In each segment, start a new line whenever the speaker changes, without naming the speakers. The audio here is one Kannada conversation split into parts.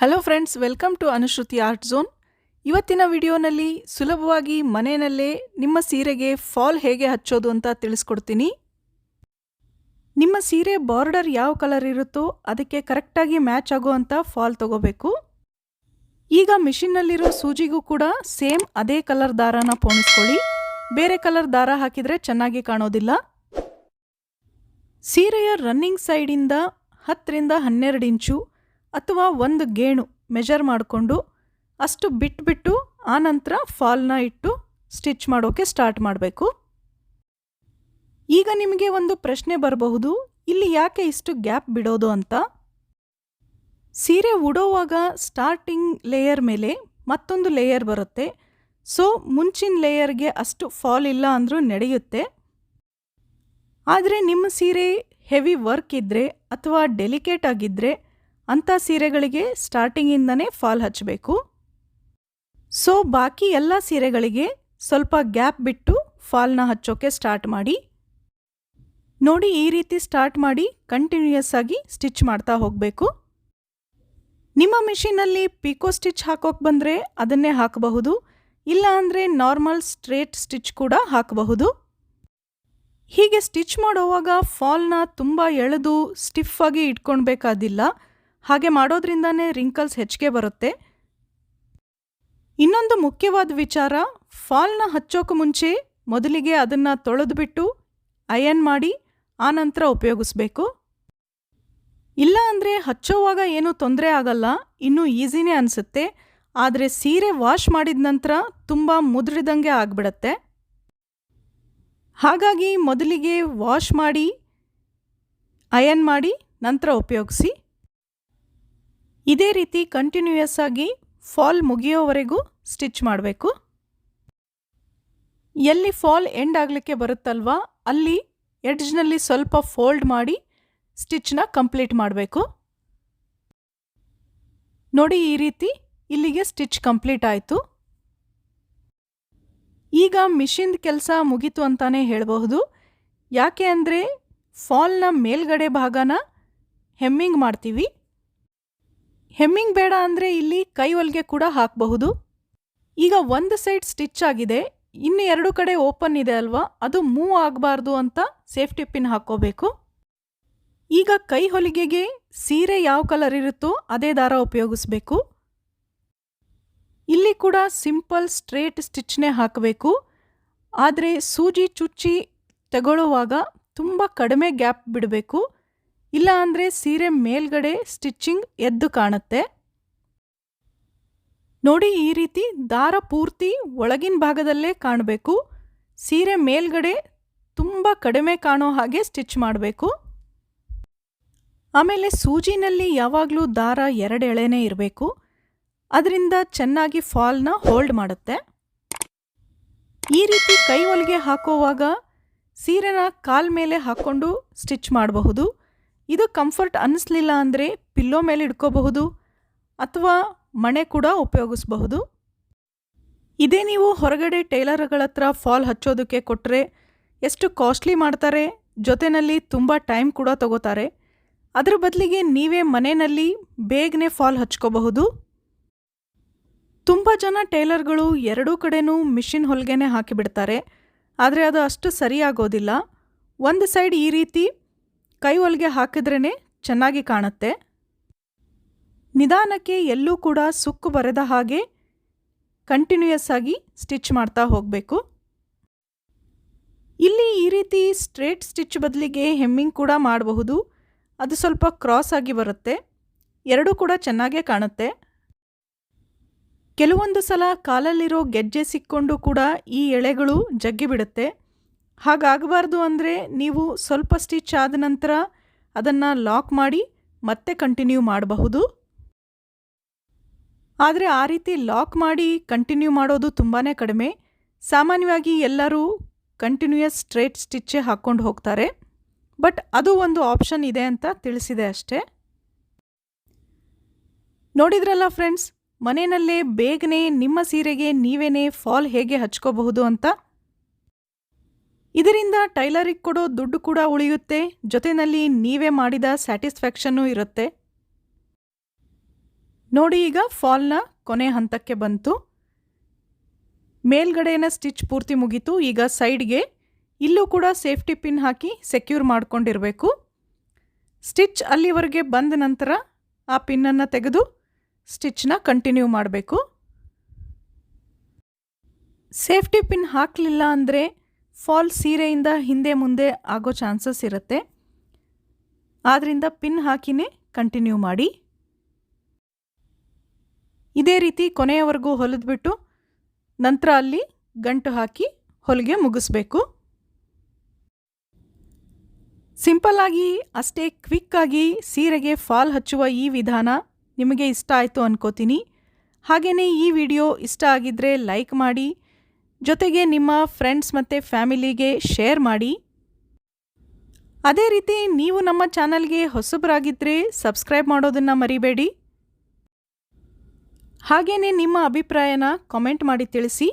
Hello friends welcome to Anushruti art zone ಇವತ್ತಿನ ವಿಡಿಯೋನಲ್ಲಿ ಸುಲಭವಾಗಿ ಮನೆಯಲ್ಲೇ ನಿಮ್ಮ ಸೀರೆಗೆ ಫಾಲ್ ಹೇಗೆ ಹಚ್ಚೋದು ಅಂತ ತಿಳಿಸ್ಕೊಡ್ತೀನಿ. ನಿಮ್ಮ ಸೀರೆ ಬಾರ್ಡರ್ ಯಾವ ಕಲರ್ ಇರುತ್ತೋ ಅದಕ್ಕೆ ಕರೆಕ್ಟಾಗಿ ಮ್ಯಾಚ್ ಆಗುವಂಥ ಫಾಲ್ ತಗೋಬೇಕು. ಈಗ ಮಿಷಿನ್ನಲ್ಲಿರೋ ಸೂಜಿಗೂ ಕೂಡ ಸೇಮ್ ಅದೇ ಕಲರ್ ದಾರನ ಪೋಣಿಸ್ಕೊಳ್ಳಿ. ಬೇರೆ ಕಲರ್ ದಾರ ಹಾಕಿದರೆ ಚೆನ್ನಾಗಿ ಕಾಣೋದಿಲ್ಲ. ಸೀರೆಯ ರನ್ನಿಂಗ್ ಸೈಡಿಂದ ಹತ್ತರಿಂದ ಹನ್ನೆರಡು ಇಂಚು ಅಥವಾ ಒಂದು ಗೇಣು ಮೆಜರ್ ಮಾಡಿಕೊಂಡು ಅಷ್ಟು ಬಿಟ್ಬಿಟ್ಟು ಆನಂತರ ಫಾಲ್ನ ಇಟ್ಟು ಸ್ಟಿಚ್ ಮಾಡೋಕ್ಕೆ ಸ್ಟಾರ್ಟ್ ಮಾಡಬೇಕು. ಈಗ ನಿಮಗೆ ಒಂದು ಪ್ರಶ್ನೆ ಬರಬಹುದು, ಇಲ್ಲಿ ಯಾಕೆ ಇಷ್ಟು ಗ್ಯಾಪ್ ಬಿಡೋದು ಅಂತ? ಸೀರೆ ಉಡೋವಾಗ ಸ್ಟಾರ್ಟಿಂಗ್ ಲೇಯರ್ ಮೇಲೆ ಮತ್ತೊಂದು ಲೇಯರ್ ಬರುತ್ತೆ. ಸೊ ಮುಂಚಿನ ಲೇಯರ್ಗೆ ಅಷ್ಟು ಫಾಲ್ ಇಲ್ಲ ಅಂದರೂ ನಡೆಯುತ್ತೆ. ಆದರೆ ನಿಮ್ಮ ಸೀರೆ ಹೆವಿ ವರ್ಕ್ ಇದ್ದರೆ ಅಥವಾ ಡೆಲಿಕೇಟ್ ಆಗಿದ್ದರೆ ಅಂಥ ಸೀರೆಗಳಿಗೆ ಸ್ಟಾರ್ಟಿಂಗಿಂದನೇ ಫಾಲ್ ಹಚ್ಚಬೇಕು. ಸೊ ಬಾಕಿ ಎಲ್ಲ ಸೀರೆಗಳಿಗೆ ಸ್ವಲ್ಪ ಗ್ಯಾಪ್ ಬಿಟ್ಟು ಫಾಲ್ನ ಹಚ್ಚೋಕೆ ಸ್ಟಾರ್ಟ್ ಮಾಡಿ. ನೋಡಿ, ಈ ರೀತಿ ಸ್ಟಾರ್ಟ್ ಮಾಡಿ ಕಂಟಿನ್ಯೂಯಸ್ ಆಗಿ ಸ್ಟಿಚ್ ಮಾಡ್ತಾ ಹೋಗಬೇಕು. ನಿಮ್ಮ ಮಿಷಿನಲ್ಲಿ ಪಿಕೋ ಸ್ಟಿಚ್ ಹಾಕೋಕೆ ಬಂದರೆ ಅದನ್ನೇ ಹಾಕಬಹುದು. ಇಲ್ಲ ಅಂದರೆ ನಾರ್ಮಲ್ ಸ್ಟ್ರೇಟ್ ಸ್ಟಿಚ್ ಕೂಡ ಹಾಕಬಹುದು. ಹೀಗೆ ಸ್ಟಿಚ್ ಮಾಡೋವಾಗ ಫಾಲ್ನ ತುಂಬ ಎಳೆದು ಸ್ಟಿಫ್ ಆಗಿ ಇಟ್ಕೊಳ್ಬೇಕಾದಿಲ್ಲ. ಹಾಗೆ ಮಾಡೋದ್ರಿಂದನೇ ರಿಂಕಲ್ಸ್ ಹೆಚ್ಚಿಗೆ ಬರುತ್ತೆ. ಇನ್ನೊಂದು ಮುಖ್ಯವಾದ ವಿಚಾರ, ಫಾಲ್ನ ಹಚ್ಚೋಕೆ ಮುಂಚೆ ಮೊದಲಿಗೆ ಅದನ್ನು ತೊಳೆದುಬಿಟ್ಟು ಅಯನ್ ಮಾಡಿ ಆನಂತರ ಉಪಯೋಗಿಸ್ಬೇಕು. ಇಲ್ಲ ಅಂದರೆ ಹಚ್ಚೋವಾಗ ಏನೂ ತೊಂದರೆ ಆಗಲ್ಲ, ಇನ್ನೂ ಈಸಿನೇ ಅನಿಸುತ್ತೆ. ಆದರೆ ಸೀರೆ ವಾಶ್ ಮಾಡಿದ ನಂತರ ತುಂಬ ಮುದ್ರಿದಂಗೆ ಆಗ್ಬಿಡತ್ತೆ. ಹಾಗಾಗಿ ಮೊದಲಿಗೆ ವಾಶ್ ಮಾಡಿ ಅಯನ್ ಮಾಡಿ, ನಂತರ ಉಪಯೋಗಿಸಿ. ಇದೇ ರೀತಿ ಕಂಟಿನ್ಯೂಯಸ್ ಆಗಿ ಫಾಲ್ ಮುಗಿಯೋವರೆಗೂ ಸ್ಟಿಚ್ ಮಾಡಬೇಕು. ಎಲ್ಲಿ ಫಾಲ್ ಎಂಡ್ ಆಗಲಿಕ್ಕೆ ಬರುತ್ತಲ್ವಾ, ಅಲ್ಲಿ ಎಡ್ಜ್ನಲ್ಲಿ ಸ್ವಲ್ಪ ಫೋಲ್ಡ್ ಮಾಡಿ ಸ್ಟಿಚ್ನ ಕಂಪ್ಲೀಟ್ ಮಾಡಬೇಕು. ನೋಡಿ ಈ ರೀತಿ ಇಲ್ಲಿಗೆ ಸ್ಟಿಚ್ ಕಂಪ್ಲೀಟ್ ಆಯಿತು. ಈಗ ಮಿಷಿನ್ದ ಕೆಲಸ ಮುಗೀತು ಅಂತಾನೆ ಹೇಳಬಹುದು. ಯಾಕೆ ಅಂದರೆ ಫಾಲ್ನ ಮೇಲ್ಗಡೆ ಭಾಗನ ಹೆಮ್ಮಿಂಗ್ ಮಾಡ್ತೀವಿ. ಹೆಮ್ಮಿಂಗ್ ಬೇಡ ಅಂದರೆ ಇಲ್ಲಿ ಕೈ ಹೊಲಿಗೆ ಕೂಡ ಹಾಕಬಹುದು. ಈಗ ಒಂದು ಸೈಡ್ ಸ್ಟಿಚ್ ಆಗಿದೆ. ಇನ್ನು ಎರಡು ಕಡೆ ಓಪನ್ ಇದೆ ಅಲ್ವಾ? ಅದು ಮೂವ್ ಆಗಬಾರ್ದು ಅಂತ ಸೇಫ್ಟಿ ಪಿನ್ ಹಾಕ್ಕೋಬೇಕು ಈಗ ಕೈ ಹೊಲಿಗೆಗೆ ಸೀರೆ ಯಾವ ಕಲರ್ ಇರುತ್ತೋ ಅದೇ ದಾರ ಉಪಯೋಗಿಸ್ಬೇಕು. ಇಲ್ಲಿ ಕೂಡ ಸಿಂಪಲ್ ಸ್ಟ್ರೇಟ್ ಸ್ಟಿಚ್ನೇ ಹಾಕಬೇಕು. ಆದರೆ ಸೂಜಿ ಚುಚ್ಚಿ ತಗೊಳ್ಳುವಾಗ ತುಂಬ ಕಡಿಮೆ ಗ್ಯಾಪ್ ಬಿಡಬೇಕು. ಇಲ್ಲ ಅಂದರೆ ಸೀರೆ ಮೇಲ್ಗಡೆ ಸ್ಟಿಚ್ಚಿಂಗ್ ಎದ್ದು ಕಾಣುತ್ತೆ. ನೋಡಿ ಈ ರೀತಿ ದಾರ ಪೂರ್ತಿ ಒಳಗಿನ ಭಾಗದಲ್ಲೇ ಕಾಣಬೇಕು. ಸೀರೆ ಮೇಲ್ಗಡೆ ತುಂಬ ಕಡಿಮೆ ಕಾಣೋ ಹಾಗೆ ಸ್ಟಿಚ್ ಮಾಡಬೇಕು. ಆಮೇಲೆ ಸೂಜಿನಲ್ಲಿ ಯಾವಾಗಲೂ ದಾರ ಎರಡು ಎಳೆನೇ ಇರಬೇಕು. ಅದರಿಂದ ಚೆನ್ನಾಗಿ ಫಾಲ್ನ ಹೋಲ್ಡ್ ಮಾಡುತ್ತೆ. ಈ ರೀತಿ ಕೈ ಹೊಲಿಗೆ ಹಾಕೋವಾಗ ಸೀರೆನ ಕಾಲ್ ಮೇಲೆ ಹಾಕ್ಕೊಂಡು ಸ್ಟಿಚ್ ಮಾಡಬಹುದು. ಇದು ಕಂಫರ್ಟ್ ಅನ್ನಿಸ್ಲಿಲ್ಲ ಅಂದರೆ ಪಿಲ್ಲೋ ಮೇಲೆ ಇಟ್ಕೋಬಹುದು ಅಥವಾ ಮಣೆ ಕೂಡ ಉಪಯೋಗಿಸಬಹುದು. ಇದೇ ನೀವು ಹೊರಗಡೆ ಟೈಲರ್ಗಳ ಹತ್ರ ಫಾಲ್ ಹಚ್ಚೋದಕ್ಕೆ ಕೊಟ್ಟರೆ ಎಷ್ಟು ಕಾಸ್ಟ್ಲಿ ಮಾಡ್ತಾರೆ ಜೊತೆಯಲ್ಲಿ ತುಂಬ ಟೈಮ್ ಕೂಡ ತಗೋತಾರೆ. ಅದರ ಬದಲಿಗೆ ನೀವೇ ಮನೆಯಲ್ಲಿ ಬೇಗನೆ ಫಾಲ್ ಹಚ್ಕೋಬಹುದು. ತುಂಬ ಜನ ಟೈಲರ್ಗಳು ಎರಡೂ ಕಡೆನೂ ಮಿಷಿನ್ ಹೊಲಿಗೆನೇ ಹಾಕಿಬಿಡ್ತಾರೆ, ಆದರೆ ಅದು ಅಷ್ಟು ಸರಿಯಾಗೋದಿಲ್ಲ. ಒಂದು ಸೈಡ್ ಈ ರೀತಿ ಕೈ ಒಳಗೆ ಹಾಕಿದ್ರೇ ಚೆನ್ನಾಗಿ ಕಾಣುತ್ತೆ. ನಿಧಾನಕ್ಕೆ ಎಲ್ಲೂ ಕೂಡ ಸುಕ್ಕು ಬರೆದ ಹಾಗೆ ಕಂಟಿನ್ಯೂಯಸ್ ಆಗಿ ಸ್ಟಿಚ್ ಮಾಡ್ತಾ ಹೋಗಬೇಕು. ಇಲ್ಲಿ ಈ ರೀತಿ ಸ್ಟ್ರೇಟ್ ಸ್ಟಿಚ್ ಬದಲಿಗೆ ಹೆಮ್ಮಿಂಗ್ ಕೂಡ ಮಾಡಬಹುದು. ಅದು ಸ್ವಲ್ಪ ಕ್ರಾಸ್ ಆಗಿ ಬರುತ್ತೆ. ಎರಡೂ ಕೂಡ ಚೆನ್ನಾಗೇ ಕಾಣುತ್ತೆ. ಕೆಲವೊಂದು ಸಲ ಕಾಲಲ್ಲಿರೋ ಗೆಜ್ಜೆ ಸಿಕ್ಕೊಂಡು ಕೂಡ ಈ ಎಳೆಗಳು ಜಗ್ಗಿಬಿಡುತ್ತೆ ಹಾಗಾಗಬಾರ್ದು ಅಂದರೆ ನೀವು ಸ್ವಲ್ಪ ಸ್ಟಿಚ್ ಆದ ನಂತರ ಅದನ್ನು ಲಾಕ್ ಮಾಡಿ ಮತ್ತೆ ಕಂಟಿನ್ಯೂ ಮಾಡಬಹುದು. ಆದರೆ ಆ ರೀತಿ ಲಾಕ್ ಮಾಡಿ ಕಂಟಿನ್ಯೂ ಮಾಡೋದು ತುಂಬಾ ಕಡಿಮೆ. ಸಾಮಾನ್ಯವಾಗಿ ಎಲ್ಲರೂ ಕಂಟಿನ್ಯೂಯಸ್ ಸ್ಟ್ರೇಟ್ ಸ್ಟಿಚ್ಚೇ ಹಾಕ್ಕೊಂಡು ಹೋಗ್ತಾರೆ. ಬಟ್ ಅದು ಒಂದು ಆಪ್ಷನ್ ಇದೆ ಅಂತ ತಿಳಿಸಿದೆ ಅಷ್ಟೇ. ನೋಡಿದ್ರಲ್ಲ ಫ್ರೆಂಡ್ಸ್, ಮನೆಯಲ್ಲೇ ಬೇಗನೆ ನಿಮ್ಮ ಸೀರೆಗೆ ನೀವೇನೇ ಫಾಲ್ ಹೇಗೆ ಹಚ್ಕೋಬಹುದು ಅಂತ ಇದರಿಂದ ಟೈಲರಿಗೆ ಕೊಡೋ ದುಡ್ಡು ಕೂಡ ಉಳಿಯುತ್ತೆ. ಜೊತೆಯಲ್ಲಿ ನೀವೇ ಮಾಡಿದ ಸ್ಯಾಟಿಸ್ಫ್ಯಾಕ್ಷನ್ನೂ ಇರುತ್ತೆ. ನೋಡಿ ಈಗ ಫಾಲ್ನ ಕೊನೆ ಹಂತಕ್ಕೆ ಬಂತು. ಮೇಲ್ಗಡೆನ ಸ್ಟಿಚ್ ಪೂರ್ತಿ ಮುಗೀತು. ಈಗ ಸೈಡ್ಗೆ ಇಲ್ಲೂ ಕೂಡ ಸೇಫ್ಟಿ ಪಿನ್ ಹಾಕಿ ಸೆಕ್ಯೂರ್ ಮಾಡ್ಕೊಂಡಿರಬೇಕು. ಸ್ಟಿಚ್ ಅಲ್ಲಿವರೆಗೆ ಬಂದ ನಂತರ ಆ ಪಿನ್ನನ್ನು ತೆಗೆದು ಸ್ಟಿಚ್ನ ಕಂಟಿನ್ಯೂ ಮಾಡಬೇಕು. ಸೇಫ್ಟಿ ಪಿನ್ ಹಾಕಲಿಲ್ಲ ಅಂದರೆ ಫಾಲ್ ಸೀರೆಯಿಂದ ಹಿಂದೆ ಮುಂದೆ ಆಗೋ ಚಾನ್ಸಸ್ ಇರುತ್ತೆ. ಆದ್ದರಿಂದ ಪಿನ್ ಹಾಕಿನೇ ಕಂಟಿನ್ಯೂ ಮಾಡಿ. ಇದೇ ರೀತಿ ಕೊನೆಯವರೆಗೂ ಹೊಲಿದ್ಬಿಟ್ಟು ನಂತರ ಅಲ್ಲಿ ಗಂಟು ಹಾಕಿ ಹೊಲಿಗೆ ಮುಗಿಸ್ಬೇಕು. ಸಿಂಪಲ್ಲಾಗಿ ಅಷ್ಟೇ ಕ್ವಿಕ್ಕಾಗಿ ಸೀರೆಗೆ ಫಾಲ್ ಹಚ್ಚುವ ಈ ವಿಧಾನ ನಿಮಗೆ ಇಷ್ಟ ಆಯಿತು ಅನ್ಕೋತೀನಿ. ಹಾಗೆಯೇ ಈ ವಿಡಿಯೋ ಇಷ್ಟ ಆಗಿದ್ದರೆ ಲೈಕ್ ಮಾಡಿ ಜೊತೆಗೆ ನಿಮ್ಮ ಫ್ರೆಂಡ್ಸ್ ಮತ್ತು ಫ್ಯಾಮಿಲಿಗೆ ಶೇರ್ ಮಾಡಿ. ಅದೇ ರೀತಿ ನೀವು ನಮ್ಮ ಚಾನಲ್ಗೆ ಹೊಸಬರಾಗಿದ್ದರೆ ಸಬ್ಸ್ಕ್ರೈಬ್ ಮಾಡೋದನ್ನು ಮರಿಬೇಡಿ. ಹಾಗೆಯೇ ನಿಮ್ಮ ಅಭಿಪ್ರಾಯನ ಕಾಮೆಂಟ್ ಮಾಡಿ ತಿಳಿಸಿ.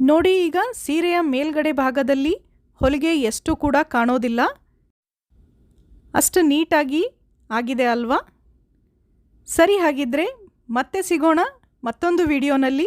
ನೋಡಿ ಈಗ ಸೀರೆಯ ಮೇಲ್ಗಡೆ ಭಾಗದಲ್ಲಿ ಹೊಲಿಗೆ ಎಷ್ಟು ಕೂಡ ಕಾಣೋದಿಲ್ಲ. ಅಷ್ಟು ನೀಟಾಗಿ ಆಗಿದೆ ಅಲ್ವಾ? ಸರಿ ಹಾಗಿದ್ದರೆ ಮತ್ತೆ ಸಿಗೋಣ ಮತ್ತೊಂದು ವಿಡಿಯೋನಲ್ಲಿ.